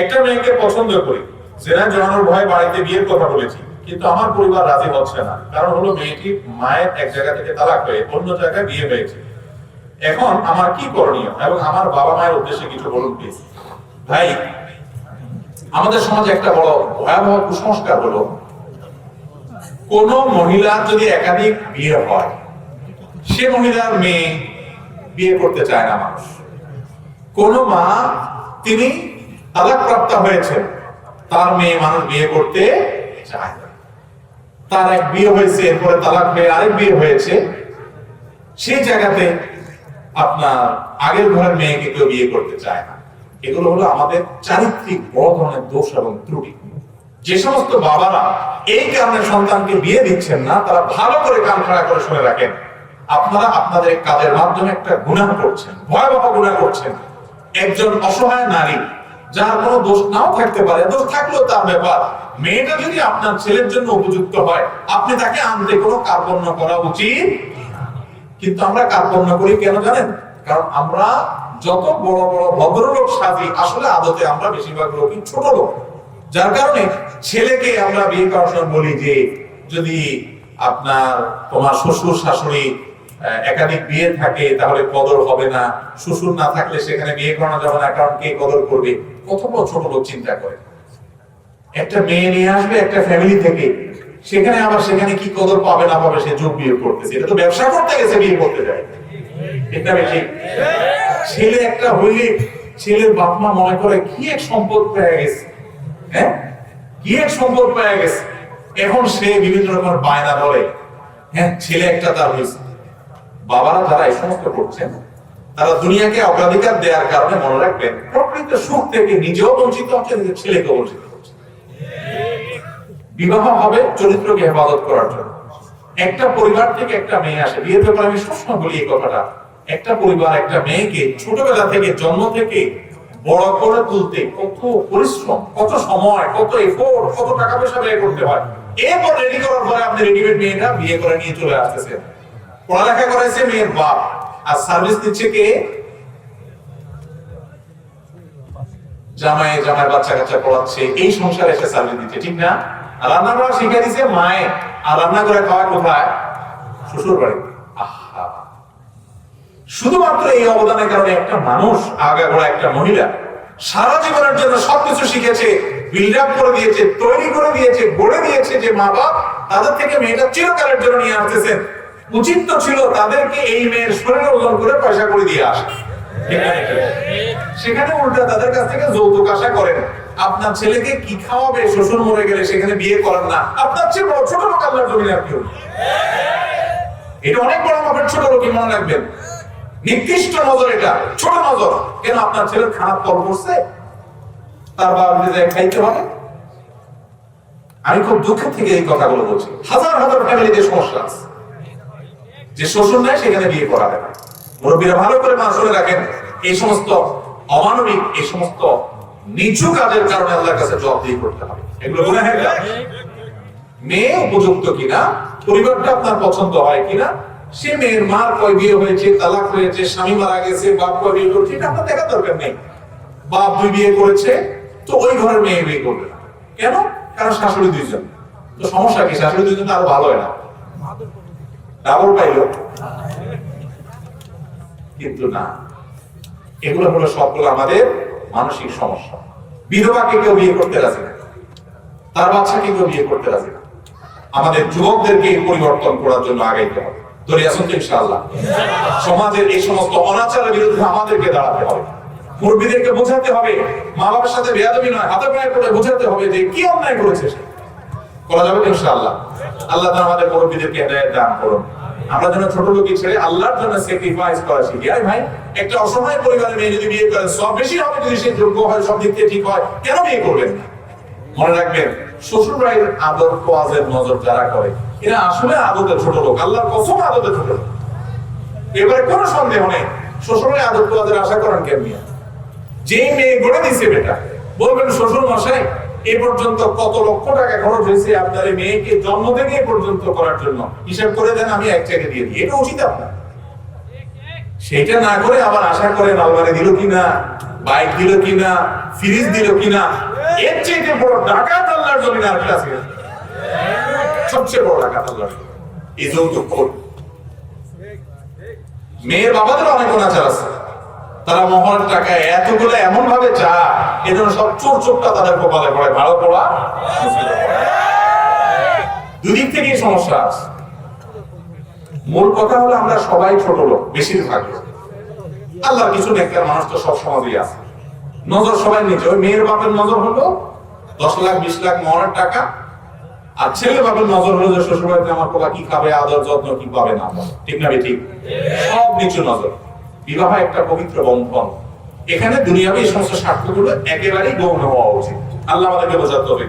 একটা মেয়েকে পছন্দ করি। জেনা জড়ানোর ভয়ে বাড়িতে বিয়ের কথা বলেছি। কিন্তু আমার পরিবার রাজি হচ্ছে না। কারণ হলো মেয়েটি মায়ের এক জায়গা থেকে তালাক হয়ে অন্য জায়গায় বিয়ে হয়েছে। এখন আমার কি করণীয়? এবং আমার বাবা মায়ের উদ্দেশ্যে কিছু বলুন প্লিজ ভাই, আমাদের সমাজে একটা বড় ভয়াবহ কুসংস্কার হলো, কোন মহিলার যদি একাধিক বিয়ে হয়, সে মহিলার মেয়ে বিয়ে করতে চায় না মানুষ। কোন মা, তিনি তালাক প্রাপ্ত হয়েছেন তার মেয়ে মানুষ বিয়ে করতে চায় তার এক বিয়ে হয়েছে, এরপরে তালাক হয়ে আরেক বিয়ে হয়েছে। সেই জায়গাতে আপনার আগের ঘরের মেয়েকে কেউ বিয়ে করতে চায় না। এগুলো হলো আমাদের চারিত্রিক বড় ধরনের দোষ এবং ত্রুটি। যে সমস্ত বাবারা এই কারণে সন্তানকে বিয়ে দিচ্ছেন না, তারা ভালো করে কান খাড়া করে শুনে রাখেন, আপনারা আপনাদের কাজের মাধ্যমে একটা গুনাহ করছেন, ভয়াবহ গুনাহ করছেন। একজন অসহায় নারী যার কোনো দোষ নাও থাকতে পারে, দোষ থাকলেও তার ব্যাপার। মেয়েটা যদি আপনার ছেলের জন্য উপযুক্ত হয়, আপনি তাকে আনতে কোনো কার্পণ্য করা উচিত? কিন্তু আমরা কার্পণ্য করি কেন জানেন? কারণ আমরা যত বড় বড় ভদ্রলোক সাজি, আসলে আদতে আমরা বেশিরভাগ লোকই ছোট লোক। যার কারণে ছেলেকে আমরা বিয়ে করার সময় বলি যে, যদি আপনার তোমার শ্বশুর শাশুড়ি একাধিক বিয়ে থাকে, তাহলে কদর হবে না। শ্বশুর না থাকলে সেখানে বিয়ে করানো যাবে না, কারণ কে কদর করবে? কত বড় ছোট লোক চিন্তা করে। একটা মেয়ে নিয়ে আসবে একটা ফ্যামিলি থেকে, সেখানে আবার সেখানে কি কদর পাবে না পাবে সে যোগ বিয়ে করতেছে। এটা তো ব্যবসা করতে গেছে, বিয়ে করতে যায়। এটা বেশি ছেলে একটা হইলে ছেলের বাপ মা মনে করে, কি এক সম্পদ পেয়ে গেছে। হ্যাঁ? কি এক সম্পদ পেয়ে গেছে? এখন সে বিভিন্ন রকমের বায়না ধরে। হ্যাঁ ছেলে একটা তার হয়েছে বাবারা যারা এই সমস্ত করছেন, তারা দুনিয়াকে অগ্রাধিকার দেওয়ার কারণে মনে রাখবেন, প্রকৃত সুখ থেকে নিজেও বঞ্চিত হচ্ছে নিজের ছেলেকে বঞ্চিত বিবাহ হবে চরিত্রকে হেফাজত করার জন্য। একটা পরিবার থেকে একটা মেয়ে আসে। বিয়ের ব্যাপারে আমি সবসময় বলি এই কথাটা। একটা পরিবার, একটা মেয়েকে ছোটবেলা থেকে, জন্ম থেকে বড় করে তুলতে কত পরিশ্রম, কত সময়, কত এফোর্ট কত টাকা পয়সা ব্যয় করতে হয়। এরপর রেডি করার পরে আপনি রেডিমেড মেয়েটা বিয়ে করে নিয়ে চলে আসতেছেন। পড়ালেখা করাইছে মেয়ের বাপ। আর সার্ভিস দিচ্ছে কে? জামাই জামাই বাচ্চা কাচ্চা পড়াচ্ছে। এই সংসারে এসে সার্ভিস দিচ্ছে, ঠিক না? আর রান্না করা শিখে দিছে মায়ে। আর রান্না করে খাওয়া কোথায়? শ্বশুর বাড়ি আহা। শুধুমাত্র এই অবদানের কারণে একটা মানুষ আগে আগাগোড়া একটা মহিলা, সারা জীবনের জন্য সবকিছু শিখেছে বিল্ড আপ করে দিয়েছে, তৈরি করে দিয়েছে, গড়ে দিয়েছে যে মা বাপ তাদের থেকে মেয়েটা চিরকালের জন্য নিয়ে আসতেছেন। উচিত তো ছিল তাদেরকে এই মেয়ের শরীরে ওজন করে পয়সা করে দিয়ে আসে? সেখানে উল্টা তাদের কাছ থেকে যৌতুক আশা করেন। আপনার ছেলেকে কি খাওয়াবে? শ্বশুর মরে গেলে সেখানে বিয়ে করেন না। আপনার চেয়ে বড় ছোট লোক আল্লাহর জমিনে নেই। এটা অনেক বড় মাপের ছোট লোকই মনে রাখবেন। নির্দিষ্ট নজর এটা, ছোট নজর। কেন আপনার ছেলের খারাপ কল করছে? তার বাবা যায় খাইতে হবে আমি খুব দুঃখের থেকে এই কথাগুলো বলছি। হাজার হাজার ফ্যামিলিতে সমস্যা আছে। যে শ্বশুর নেয় সেখানে বিয়ে করা হবে না। মুরব্বীরা ভালো করে মা শুনে রাখেন, এই সমস্ত অমানবিক, এই সমস্ত নিচু কাজের কারণে আল্লাহর কাছে জবাবদিহি করতে হবে। এগুলো মেয়ে উপযুক্ত কিনা, পরিবারটা আপনার পছন্দ হয় কিনা, সে মেয়ের মার কয় বিয়ে হয়েছে, তালাক হয়েছে, স্বামী মারা গেছে, বাপ কয় বিয়ে করেছে, এটা আপনার দেখার দরকার নেই। বাপ দুই বিয়ে করেছে, তো ওই ঘরের মেয়ে বিয়ে করবে না। কেন? কারণ শাশুড়ি দুইজন। তো সমস্যা কি? শাশুড়ি দুইজন তো আরও ভালো হয় না। ডাবল পাইল। কিন্তু না। এগুলো হলো সবগুলো আমাদের মানসিক সমস্যা। বিধবাকে কেউ বিয়ে করতে রাজি না। তার বাচ্চাকে কেউ বিয়ে করতে রাজি না। আমাদের যুবকদেরকে পরিবর্তন করার জন্য আগাইতে হবে। ধরে আসুন ইনশাআল্লাহ। সমাজের এই সমস্ত অনাচারের বিরুদ্ধে আমাদেরকে দাঁড়াতে হবে। মুরব্বীদেরকে বোঝাতে হবে। মা বাবার সাথে বেয়াদবি নয় হাতে পায়ে করে বোঝাতে হবে যে কি অন্যায় করেছে করা যাবে ইনশাআল্লাহ। আল্লাহ আমাদের মুরব্বীদেরকে দান করুন। আমরা যেন ছোট লোকই ছেড়ে আল্লাহর জন্য স্যাক্রিফাইস করা শিখি। আরে ভাই, একটা পরিবারের মেয়ে যদি বিয়ে করে, সব বেশি হবে যদি সে যোগ্য হয়, সব দিক থেকে ঠিক হয়, কেন বিয়ে করবেন মনে রাখবেন শ্বশুর বাড়ির আদর কোয়াজের নজর যারা করে, এরা আসলে আদতের ছোট লোক। আল্লাহর কসম আদতের ছোট লোক। এবারে কোনো সন্দেহ নেই শ্বশুরের আদর কোয়াজের আশা করেন কেমনি যেই মেয়ে গড়ে দিছে বেটা, বলবেন শ্বশুর মশাই এ পর্যন্ত কত লক্ষ টাকা খরচ হয়েছে আপনার মেয়েকে জন্ম থেকে পর্যন্ত করার জন্য? হিসাব করে দেন, আমি এক জায়গায় দিয়ে দিই। এটা উচিত আপনার। সেটা না করে আবার আশা দিল কিনা, বাইক দিল কিনা, ফ্রিজ দিল কিনা, এর চেয়ে বড় আছে? সবচেয়ে বড় আল্লাহর এই যৌতুক। মেয়ের বাবাদের অনেক অনাচার আছে। তারা মহল টাকা এতগুলো এমন ভাবে যায় এজন্য সব চোর চোরটা তাদের কপালে পড়ে, ভালো পড়া। দুদিক থেকেই সমস্যা আছে মূল কথা হলো আমরা সবাই ছোট লোক, বেশিরভাগ লোক। আল্লাহর কিছু নেককার মানুষ তো সব সমাজেই আছে নজর সবাই নিচে ওই মেয়ের বাপের নজর হলো দশ লাখ, বিশ লাখ মহরের টাকা, আর ছেলে বাপের নজর হলো যে শ্বশুর বাড়িতে আমার পোলা কি খাবে, আদর যত্ন কি পাবে না। ঠিক না ঠিক সব নিচু নজর বিবাহ একটা পবিত্র বন্ধন এখানে দুনিয়াবি সমস্ত স্বার্থগুলো একেবারেই গৌণ হওয়া উচিত। আল্লাহ আমাদেরকে বোঝাতে হবে